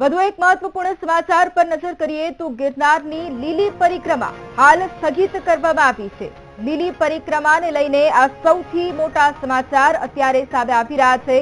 વધુ એક મહત્વપૂર્ણ સમાચાર પર નજર કરીએ તો ગિરનારની લીલી પરિક્રમા હાલ સ્થગિત કરવામાં આવી છે. લીલી પરિક્રમાને લઈને આ સૌથી મોટા સમાચાર અત્યારે સામે આવી રહ્યા છે.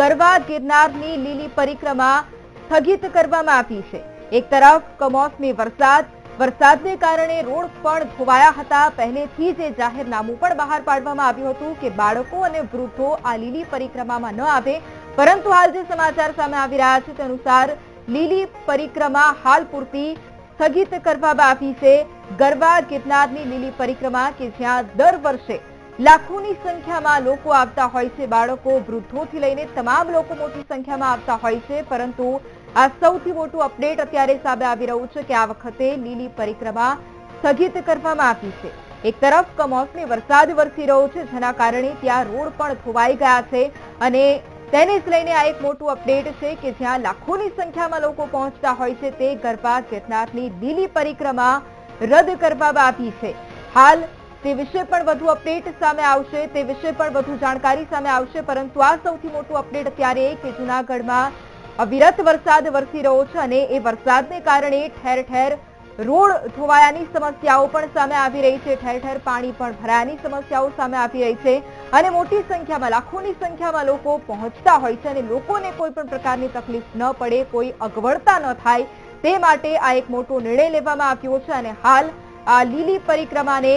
ગરવા ગિરનારની લીલી પરિક્રમા સ્થગિત કરવામાં આવી છે. એક તરફ કમોસમી વરસાદ, વરસાદને કારણે રોડ પણ ધોવાયા હતા. પહેલેથી જ જાહેરનામું પણ બહાર પાડવામાં આવ્યું હતું કે બાળકો અને વૃદ્ધો આ લીલી પરિક્રમામાં ન આવે. પરંતુ હાલ જે સમાચાર સામે આવી રહ્યા છે તે અનુસાર લીલી પરિક્રમા હાલ પૂરતી સ્થગિત કરવામાં આવી છે. ગરબા ગિરનારની લીલી પરિક્રમા કે જ્યાં દર વર્ષે લાખોની સંખ્યામાં લોકો આવતા હોય છે. બાળકો, વૃદ્ધોથી લઈને તમામ લોકો મોટી સંખ્યામાં આવતા હોય છે. પરંતુ આ સૌથી મોટું અપડેટ અત્યારે સામે આવી રહ્યું છે કે આ વખતે લીલી પરિક્રમા સ્થગિત કરવામાં આવી છે. એક તરફ કમોસમી વરસાદ વરસી રહ્યો છે, જેના કારણે ત્યાં રોડ પણ ધોવાઈ ગયા છે અને તેને જ લઈને આ એક મોટું અપડેટ છે કે જ્યાં લાખોની સંખ્યામાં લોકો પહોંચતા હોય છે, તે ગરબા ગિરનારની લીલી પરિક્રમા રદ કરવામાં આવી છે. હાલ તે વિશે પણ વધુ અપડેટ સામે આવશે, તે વિશે પણ વધુ જાણકારી સામે આવશે, પરંતુ આ સૌથી મોટું અપડેટ અત્યારે કે જૂનાગઢમાં અવિરત વરસાદ વરસી રહ્યો છે અને એ વરસાદને કારણે ઠેર ઠેર રોડ ધોવાયાની સમસ્યાઓ પણ સામે આવી રહી છે, ઠેર ઠેર પાણી પણ ભરાયાની સમસ્યાઓ સામે આવી રહી છે. અને મોટી સંખ્યામાં, લાખોની સંખ્યામાં લોકો પહોંચતા હોય છે અને લોકોને કોઈ પણ પ્રકારની તકલીફ ન પડે, કોઈ અગવડતા ન થાય, તે માટે આ એક મોટો નિર્ણય લેવામાં આવ્યો છે અને હાલ આ લીલી પરિક્રમાને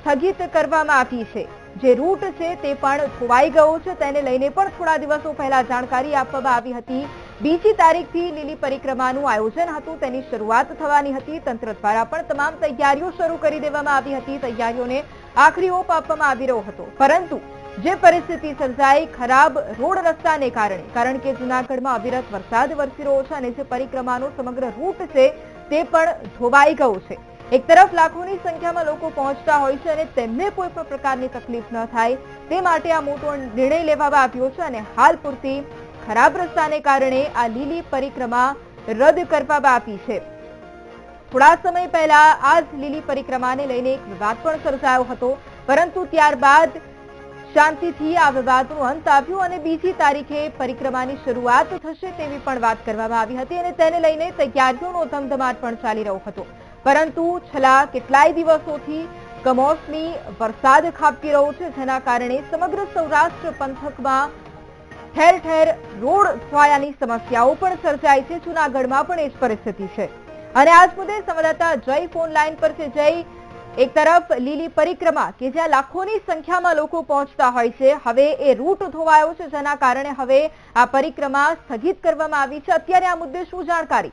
સ્થગિત કરવામાં આવી છે. જે રૂટ છે તે પણ ખોવાઈ ગયો છે, તેને લઈને પણ થોડા દિવસો પહેલા જાણકારી આપવામાં આવી હતી. બીજી તારીખથી લીલી પરિક્રમાનું આયોજન હતું, તેની શરૂઆત થવાની હતી. તંત્ર દ્વારા પણ તમામ તૈયારીઓ શરૂ કરી દેવામાં આવી હતી. તૈયારીઓને આખરી ઓપ આપવામાં આવી રહ્યો હતો. પરંતુ જે પરિસ્થિતિ સર્જાઈ, ખરાબ રોડ રસ્તાને કારણે, કારણ કે જૂનાગઢમાં અવિરત વરસાદ વરસી રહ્યો છે અને જે પરિક્રમાનો સમગ્ર રૂટ છે તે પણ ધોવાઈ ગયો છે. એક તરફ લાખોની સંખ્યામાં લોકો પહોંચતા હોય છે અને તેમને કોઈ પણ પ્રકારની તકલીફ ન થાય, તે માટે આ મોટો નિર્ણય લેવામાં આવ્યો છે અને હાલ પૂરતી ખરાબ રસ્તાને કારણે આ લીલી પરિક્રમા રદ કરવામાં આપી છે. થોડા સમય પહેલા આ જ લીલી પરિક્રમાને લઈને એક વિવાદ પણ સર્જાયો હતો. પરંતુ ત્યારબાદ શાંતિથી આ વિવાદનો અંત આવ્યો અને બીજી તારીખે પરિક્રમાની શરૂઆત થશે તેવી પણ વાત કરવામાં આવી હતી અને તેને લઈને તૈયારીઓનો ધમધમાટ પણ ચાલી રહ્યો હતો. પરંતુ છેલ્લા કેટલાય દિવસોથી કમોસમી વરસાદ ખાબકી રહ્યો છે, જેના કારણે સમગ્ર સૌરાષ્ટ્ર પંથકમાં ઠેર ઠેર રોડ ધોવાયાની સમસ્યાઓ પણ સર્જાય છે. જૂનાગઢમાં પણ એ જ પરિસ્થિતિ છે. અને આજ મુદ્દે સંવાદદાતા જય ફોન લાઈન પર છે. જય. એક તરફ લીલી પરિક્રમા કે જ્યાં લાખોની સંખ્યામાં લોકો પહોંચતા હોય છે. હવે એ રૂટ ધોવાયો છે જેના કારણે હવે આ પરિક્રમા સ્થગિત કરવામાં આવી છે. અત્યારે આ મુદ્દે શું જાણકારી?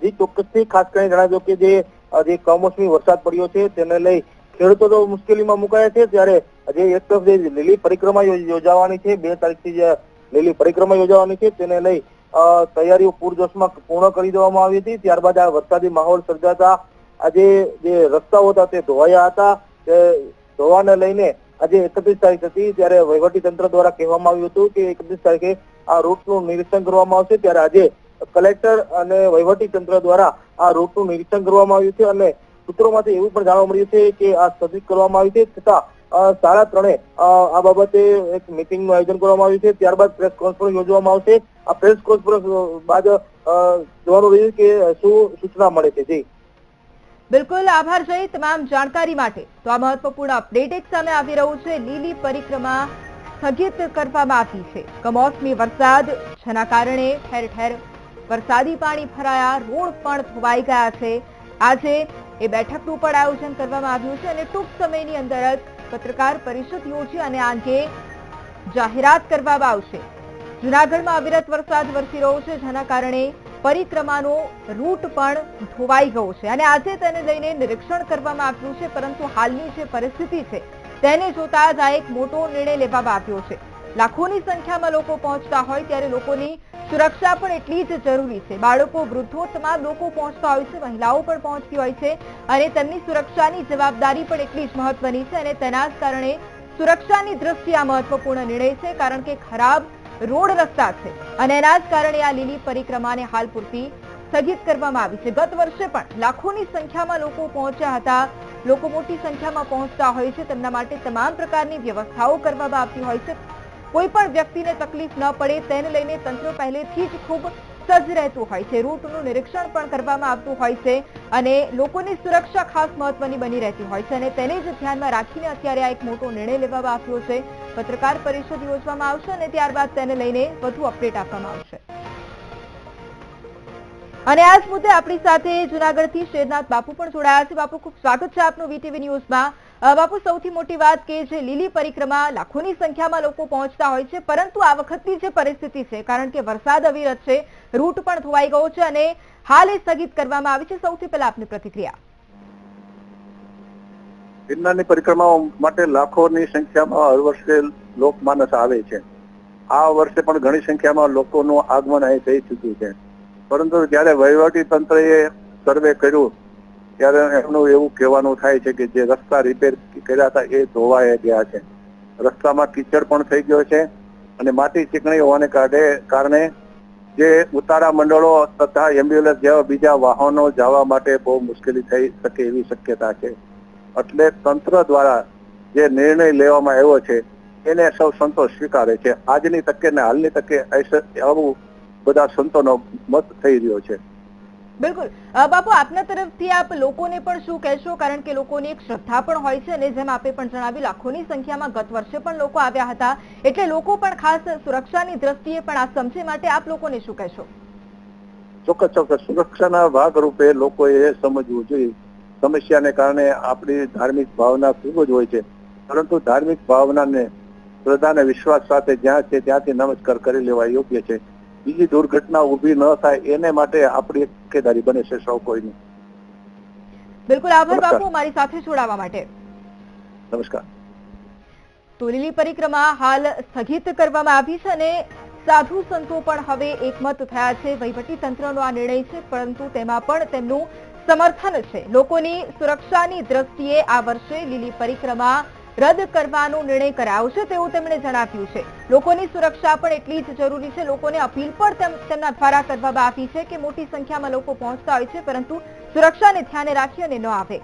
જી, ચોક્કસથી ખાસ કરીને જણાવજો કે જે કમોસમી વરસાદ પડ્યો છે તેને લઈ ખેડૂતો તો મુશ્કેલીમાં મુકાયા છે. ત્યારે જે એક તરફ જે લીલી પરિક્રમા યોજાવાની છે, બે તારીખથી જે લીલી પરિક્રમા યોજાવાની છે તેને લઈ તૈયારીઓ પૂરજોશમાં પૂર્ણ કરી દેવામાં આવી હતી. ત્યારબાદ આ વરસાદી માહોલ સર્જાતા આજે જે રસ્તાઓ હતા તે ધોવાયા હતા. તે ધોવાને લઈને આજે એકત્રીસ તારીખ હતી ત્યારે વહીવટી તંત્ર દ્વારા કહેવામાં આવ્યું હતું કે એકત્રીસ તારીખે આ રૂટનું નિરીક્ષણ કરવામાં આવશે. ત્યારે આજે કલેક્ટર અને વહીવટી તંત્ર દ્વારા આ રૂટનું નિરીક્ષણ કરવામાં આવ્યું છે અને સૂત્રોમાંથી એવું પણ જાણવા મળ્યું છે કે આ સ્થગિત કરવામાં આવી છે. છતાં સાડા ત્રણે આ બાબતે એક મિટિંગનું આયોજન કરવામાં આવ્યું છે. ત્યારબાદ પ્રેસ કોન્ફરન્સ યોજવામાં આવશે. પ્રેસ કોન્ફરન્સ બાદ જોવાનું રહ્યું કે શું સૂચના મળે છે. જી. બિલકુલ આભાર જય તમામ જાણકારી માટે. તો આ મહત્વપૂર્ણ અપડેટ એક સામે આવી રહ્યું છે. લીલી પરિક્રમા સ્થગિત કરવામાં આવી છે. કમોસમી વરસાદ, જેના કારણે ઠેર ઠેર વરસાદી પાણી ભરાયા, રોડ પણ ધોવાઈ ગયા છે. આજે એ બેઠકનું પણ આયોજન કરવામાં આવ્યું છે અને ટૂંક સમયની અંદર જ પત્રકાર પરિષદ યોજી અને આ અંગે જાહેરાત કરવામાં આવશે. જૂનાગઢમાં અવિરત વરસાદ વરસી રહ્યો છે, જેના કારણે પરિક્રમાનો રૂટ પણ ધોવાઈ ગયો છે. અને આજે તેને લઈને નિરીક્ષણ કરવામાં આવ્યું છે, પરંતુ હાલની જે પરિસ્થિતિ છે, તેને જોતા જ આ એક મોટો નિર્ણય લેવામાં આવ્યો છે. લાખોની સંખ્યામાં લોકો પહોંચતા હોય ત્યારે લોકોની સુરક્ષા પણ એટલી જ જરૂરી છે. બાળકો વૃદ્ધો તમામ લોકો પહોંચતા હોય છે, મહિલાઓ પણ પહોંચતી હોય છે અને તેમની સુરક્ષાની જવાબદારી પણ એટલી જ મહત્વની છે અને તેના જ કારણે સુરક્ષાની દ્રષ્ટિએ આ મહત્વપૂર્ણ નિર્ણય છે, કારણ કે ખરાબ રોડ રસ્તા છે. અને એના જ કારણે આ લીલી પરિક્રમાને હાલ પૂરતી સ્થગિત કરવામાં આવી છે. ગત વર્ષે પણ લાખોની સંખ્યામાં લોકો પહોંચ્યા હતા. લોકો મોટી સંખ્યામાં પહોંચતા હોય છે. તેમના માટે તમામ પ્રકારની વ્યવસ્થાઓ કરવામાં આવતી હોય છે. કોઈ પણ વ્યક્તિને તકલીફ ન પડે, તેને લઈને તંત્ર પહેલેથી જ ખૂબ સજ્જ રહેતું હોય છે. રૂટનું નિરીક્ષણ પણ કરવામાં આવતું હોય છે અને લોકોની સુરક્ષા ખાસ મહત્વની બની રહેતી હોય છે અને તેને જ ધ્યાનમાં રાખીને અત્યારે આ એક મોટો નિર્ણય લેવામાં આવ્યો છે. પત્રકાર પરિષદ યોજવામાં આવશે અને ત્યારબાદ તેને લઈને વધુ અપડેટ આપવામાં આવશે. અને આ મુદ્દે આપણી સાથે જુનાગઢથી શેરનાથ બાપુ પણ જોડાયા છે. બાપુ, ખૂબ સ્વાગત છે આપનું વીટીવી ન્યૂઝમાં. બાપુ, સૌથી મોટી વાત કે જે લીલી પરિક્રમા લાખોની સંખ્યામાં લોકો પહોંચતા હોય છે, પરંતુ આ વખતની જે પરિસ્થિતિ છે, કારણ કે વરસાદ અવિરત છે, રૂટ પણ ધોવાઈ ગયો છે અને હાલ એ સ્થગિત કરવામાં આવી છે. સૌથી પહેલા આપની પ્રતિક્રિયા. ગિરનારની પરિક્રમાઓ માટે લાખોની સંખ્યામાં હર વર્ષે લોકમાનસ આવે છે. આ વર્ષે પણ ઘણી સંખ્યામાં લોકોનું આગમન અહીં થઈ ચૂક્યું છે. પરંતુ જ્યારે વહીવટી તંત્રએ સર્વે કર્યું, ત્યારે એમનું એવું કહેવાનું થાય છે કે જે રસ્તા રિપેર કર્યા હતા એ ધોવાઈ ગયા છે. રસ્તામાં કીચડ પણ થઈ ગયો છે અને માટી ચીકણી હોવાને કારણે જે ઉતારા મંડળો તથા એમ્બ્યુલન્સ જેવા બીજા વાહનો જવા માટે બહુ મુશ્કેલી થઈ શકે એવી શક્યતા છે. એટલે તંત્ર દ્વારા જે નિર્ણય લેવામાં આવ્યો છે, એને સૌ સંતોષ સ્વીકારે છે. આજની તકે ને હાલની તકે આવું બધા સંતોનો મત થઈ રહ્યો છે. બિલકુલ. બાપુ આપના તરફથી આપ લોકોને પણ શું કહેશો? કારણ કે લોકોની એક શ્રદ્ધા પણ હોય છે અને જેમ આપે પણ જણાવ્યું લાખોની સંખ્યામાં ગત વર્ષે પણ લોકો આવ્યા હતા. એટલે લોકો પણ ખાસ સુરક્ષાની દ્રષ્ટિએ પણ આ સમજે માટે આપ લોકોને શું કહેશો? ચોક્કસ ચોક્કસ. સુરક્ષાના ભાગરૂપે લોકોએ સમજવું જોઈએ. સમસ્યાને કારણે આપણી ધાર્મિક ભાવના ખૂબ જ હોય છે. પરંતુ ધાર્મિક ભાવનાને શ્રદ્ધા વિશ્વાસ સાથે જ્યાં છે ત્યાંથી નમસ્કાર કરી લેવા યોગ્ય છે. બીજી દુર્ઘટના ઊભી ન થાય એને માટે આપણી તકેદારી બને છે સૌ કોઈની. બિલકુલ આભાર બાપુ મારી સાથે જોડાવા માટે. નમસ્કાર. તો લીલી પરિક્રમા હાલ સ્થગિત કરવામાં આવી છે અને સાધુ સંતો પણ હવે એકમત થયા છે. વહીવટી તંત્રનો આ નિર્ણય છે પરંતુ તેમાં પણ તેમનું સમર્થન છે. લોકોની સુરક્ષાની દ્રષ્ટિએ આ વર્ષે લીલી પરિક્રમા રદ કરવાનો નિર્ણય કરાયો છે તેવું તેમણે જણાવ્યું છે. લોકોની સુરક્ષા પણ એટલી જ જરૂરી છે. લોકોને અપીલ પણ તેમ- તેમના દ્વારા કરવામાં આવી છે કે મોટી સંખ્યામાં લોકો પહોંચતા હોય છે, પરંતુ સુરક્ષાને ધ્યાને રાખી અને ન આવે.